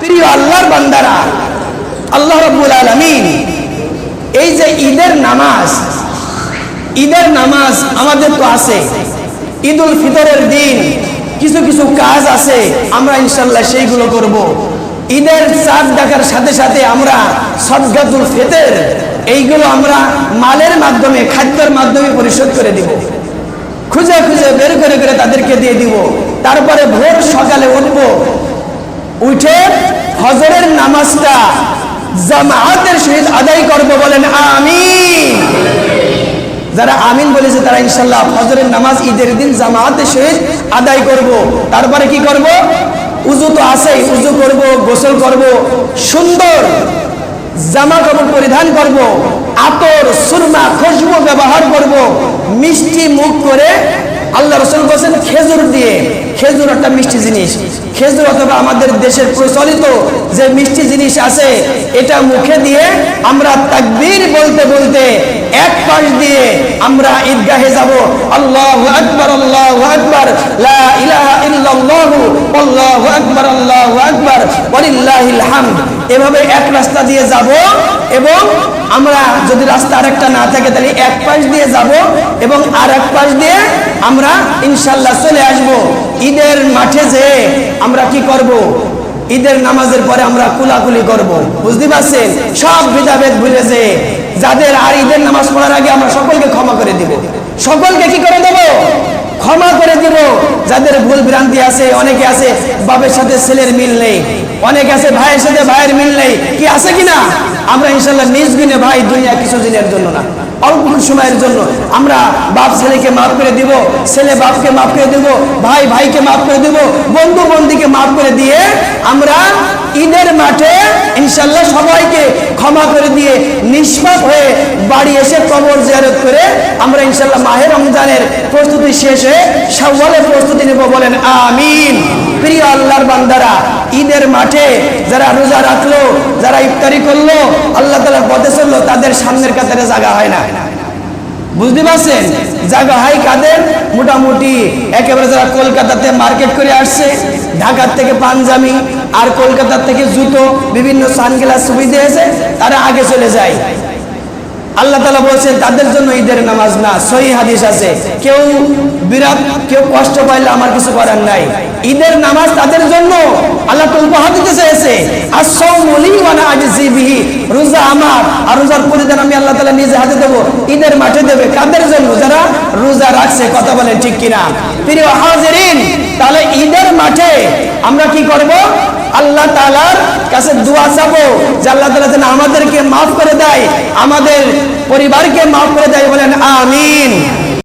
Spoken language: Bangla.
প্রিয় আল্লাহর বান্দারা, আল্লাহ রব্বুল আলমিন এই যে ঈদের নামাজ ঈদের নামাজ আমাদের তো আছে, ঈদুল ফিতরের দিন কিছু কিছু কাজ আছে, আমরা ইনশাল্লাহ সেইগুলো করব। ঈদের চাঁদ ডাকার সাথে সাথে আমরা সদগাতুল ফিতর, এইগুলো আমরা মালের মাধ্যমে, খাদ্যের মাধ্যমে পরিশোধ করে দিব খুঁজে খুঁজে বের করে করে তাদেরকে দিয়ে দিব তারপরে ভোর সকালে উঠবো, উঠে হজরের নামাজটা জামাতের সহিত আদায় করব বলেন আমি যারা আমিন বলেছে, তারা ইনশাল্লাহ হজরের নামাজ ঈদের দিন জামাতের সহিত আদায় করব। তারপরে কি করব? উজু তো আছেই, উজু করব, গোসল করব, সুন্দর জামা কাপড় পরিধান করব, আতর, সুরমা, খুশবু ব্যবহার করব, মিষ্টি মুখ করে আল্লাহ রসুল বলছেন, খেজুর দিয়ে, খেজুর একটা মিষ্টি জিনিস। খেজুর অথবা আমাদের দেশের প্রচলিত যে মিষ্টি জিনিস আছে, এটা মুখে দিয়ে আমরা তাকবীর বলতে বলতে এক পাশ দিয়ে আমরা ঈদগাহে যাব। আল্লাহু আকবার আল্লাহু আকবার, লা ইলাহা ইল্লাল্লাহু, আল্লাহু আকবার আল্লাহু আকবার, ওয়ালিল্লাহিল হামদ। এভাবে এক রাস্তা দিয়ে যাব এবং আমরা যদি রাস্তা আরেকটা না থাকে, তাহলে এক পাশ দিয়ে যাব এবং আর এক পাশ দিয়ে আমরা ইনশাল্লাহ চলে আসব। ঈদের মাঠে যে আমরা কি করব? ঈদের নামাজের পরে আমরা কুলাকুলি করব। বুঝতে পারছেন? সব ভেদাভেদ ভুলে যে যাদের আর ঈদের নামাজ পড়ার আগে আমরা সকলকে ক্ষমা করে দিব। সকলকে কি করে দেব? ক্ষমা করে দিব। যাদের ভুল ভ্রান্তি আছে, অনেকে আছে বাপের সাথে ছেলের মিল নেই। অনেকে আছে ভাইয়ের সাথে ভাইয়ের মিল নেই। কি আছে কিনা? আমরা ইনশাল্লাহ নিজ গুণে ভাই, দুনিয়া কিছু দিনের জন্য না। অল্প সময়ের জন্য আমরা বাপ ছেলেকে মাফ করে দিব, ছেলে বাপকে মাফ করে দিব, ভাই ভাইকে মাফ করে দিব, বন্ধু বন্ধুকে মাফ করে দিয়ে আমরা ঈদের মাঠে ইনশাল্লাহ সবাইকে ক্ষমা করে দিয়ে নিষ্পাপ হয়ে বাড়ি এসে কবর জিয়ারত করে আমরা ইনশাল্লাহ মাহের রমজানের প্রস্তুতি শেষে সাওয়ালের প্রস্তুতি নেব বলেন, আমিন। প্রিয় আল্লাহর বান্দারা ঈদের মাঠে যারা রোজা রাখল, যারা ইফতারি করল, আল্লাহ তালার পথে চলল, তাদের সামনের কাতারে জায়গা হয় না। বুঝতে পারছেন? জায়গা হয় কাদের? মোটামুটি একেবারে যারা কলকাতাতে মার্কেট করে আসছে, ঢাকার থেকে পাঞ্জামি আর কলকাতার থেকে জুতো, বিভিন্ন সানগ্লাস সুবিধা এসে তারা আগে চলে যায়। আল্লাহ তালা বলছেন, তাদের জন্য ঈদের নামাজ না। সহি হাদিস আছে। কেউ বিরাট, কেউ কষ্ট পাইলে আমার কিছু করার নাই। ঈদের নামাজ তাদের জন্য। আল্লাহ তো উপহার দিতে চেয়েছে। আর সৌমলি মানে আজ জিবিহি রোজা আমার, আর রোজার প্রতিদান আমি আল্লাহ তালা নিজে হাতে দেবো। ঈদের মাঠে দেবে। কাদের জন্য? যারা রোজা রাখছে, কথা বলেন ঠিক কিনা? প্রিয় হাজিরিন, তাহলে ঈদের মাঠে আমরা কি করব? আল্লাহ তালার কাছে দোয়া চাবো, যে আল্লাহ তালা যেন আমাদেরকে মাফ করে দেয়, আমাদের পরিবারকে মাফ করে দেয় বলেন, আমিন।